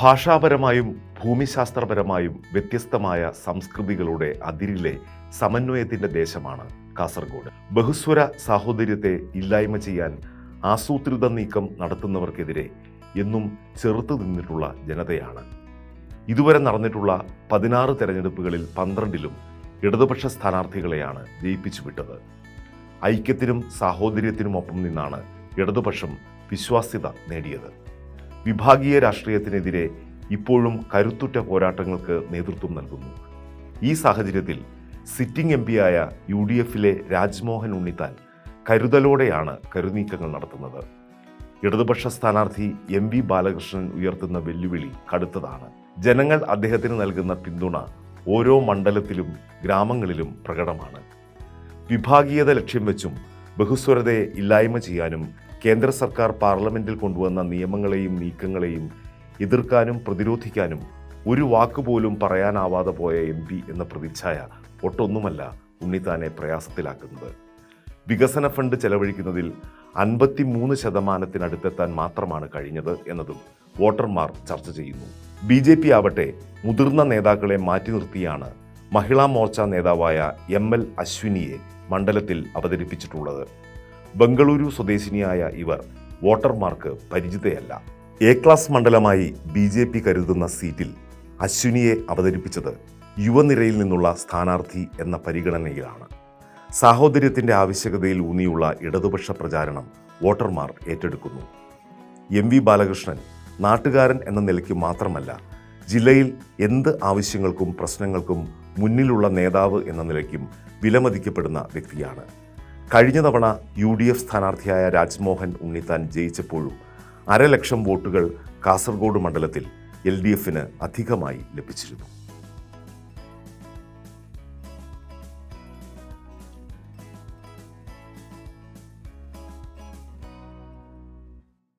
ഭാഷാപരമായും ഭൂമിശാസ്ത്രപരമായും വ്യത്യസ്തമായ സംസ്കൃതികളുടെ അതിരിലെ സമന്വയത്തിന്റെ ദേശമാണ് കാസർഗോഡ്. ബഹുസ്വര സാഹോദര്യത്തെ ഇല്ലായ്മ ചെയ്യാൻ ആസൂത്രിത നീക്കം നടത്തുന്നവർക്കെതിരെ എന്നും ചെറുത്തു നിന്നിട്ടുള്ള ജനതയാണ്. ഇതുവരെ നടന്നിട്ടുള്ള പതിനാറ് തെരഞ്ഞെടുപ്പുകളിൽ പന്ത്രണ്ടിലും ഇടതുപക്ഷ സ്ഥാനാർത്ഥികളെയാണ് ജയിപ്പിച്ചു വിട്ടത്. ഐക്യത്തിനും സാഹോദര്യത്തിനുമൊപ്പം നിന്നാണ് ഇടതുപക്ഷം വിശ്വാസ്യത നേടിയത്. വിഭാഗീയ രാഷ്ട്രീയത്തിനെതിരെ ഇപ്പോഴും കരുത്തുറ്റ പോരാട്ടങ്ങൾക്ക് നേതൃത്വം നൽകുന്നു. ഈ സാഹചര്യത്തിൽ സിറ്റിംഗ് എം പിയായ യു ഡി എഫിലെ രാജ്മോഹൻ ഉണ്ണിത്താൻ കരുതലോടെയാണ് കരുനീക്കങ്ങൾ നടത്തുന്നത്. ഇടതുപക്ഷ സ്ഥാനാർത്ഥി എം വി ബാലകൃഷ്ണൻ ഉയർത്തുന്ന വെല്ലുവിളി കടുത്തതാണ്. ജനങ്ങൾ അദ്ദേഹത്തിന് നൽകുന്ന പിന്തുണ ഓരോ മണ്ഡലത്തിലും ഗ്രാമങ്ങളിലും പ്രകടമാണ്. വിഭാഗീയത ലക്ഷ്യം വെച്ചും ബഹുസ്വരതയെ ഇല്ലായ്മ ചെയ്യാനും കേന്ദ്ര സർക്കാർ പാർലമെന്റിൽ കൊണ്ടുവന്ന നിയമങ്ങളെയും നീക്കങ്ങളെയും എതിർക്കാനും പ്രതിരോധിക്കാനും ഒരു വാക്കുപോലും പറയാനാവാതെ പോയ എം പി എന്ന പ്രതിച്ഛായ ഒട്ടൊന്നുമല്ല ഉണ്ണിത്താനെ പ്രയാസത്തിലാക്കുന്നത്. വികസന ഫണ്ട് ചെലവഴിക്കുന്നതിൽ അൻപത്തിമൂന്ന് ശതമാനത്തിനടുത്തെത്താൻ മാത്രമാണ് കഴിഞ്ഞത് എന്നതും വോട്ടർമാർ ചർച്ച ചെയ്യുന്നു. ബി ജെ പി ആവട്ടെ മുതിർന്ന നേതാക്കളെ മാറ്റി നിർത്തിയാണ് മഹിളാ മോർച്ച നേതാവായ എം എൽ അശ്വിനിയെ മണ്ഡലത്തിൽ അവതരിപ്പിച്ചിട്ടുള്ളത്. ബംഗളൂരു സ്വദേശിനിയായ ഇവർ വോട്ടർമാർക്ക് പരിചിതയല്ല. എ ക്ലാസ് മണ്ഡലമായി ബി ജെ പി കരുതുന്ന സീറ്റിൽ അശ്വിനിയെ അവതരിപ്പിച്ചത് യുവനിരയിൽ നിന്നുള്ള സ്ഥാനാർത്ഥി എന്ന പരിഗണനയിലാണ്. സാഹോദര്യത്തിന്റെ ആവശ്യകതയിൽ ഊന്നിയുള്ള ഇടതുപക്ഷ പ്രചാരണം വോട്ടർമാർ ഏറ്റെടുക്കുന്നു. എം വി ബാലകൃഷ്ണൻ നാട്ടുകാരൻ എന്ന നിലയ്ക്ക് മാത്രമല്ല ജില്ലയിൽ എന്ത് ആവശ്യങ്ങൾക്കും പ്രശ്നങ്ങൾക്കും മുന്നിലുള്ള നേതാവ് എന്ന നിലയ്ക്കും വിലമതിക്കപ്പെടുന്ന വ്യക്തിയാണ്. കഴിഞ്ഞ തവണ യു ഡി എഫ് സ്ഥാനാർത്ഥിയായ രാജ്മോഹൻ ഉണ്ണിത്താൻ ജയിച്ചപ്പോഴും അരലക്ഷം വോട്ടുകൾ കാസർഗോഡ് മണ്ഡലത്തിൽ എൽ ഡി എഫിന് അധികമായി ലഭിച്ചിരുന്നു.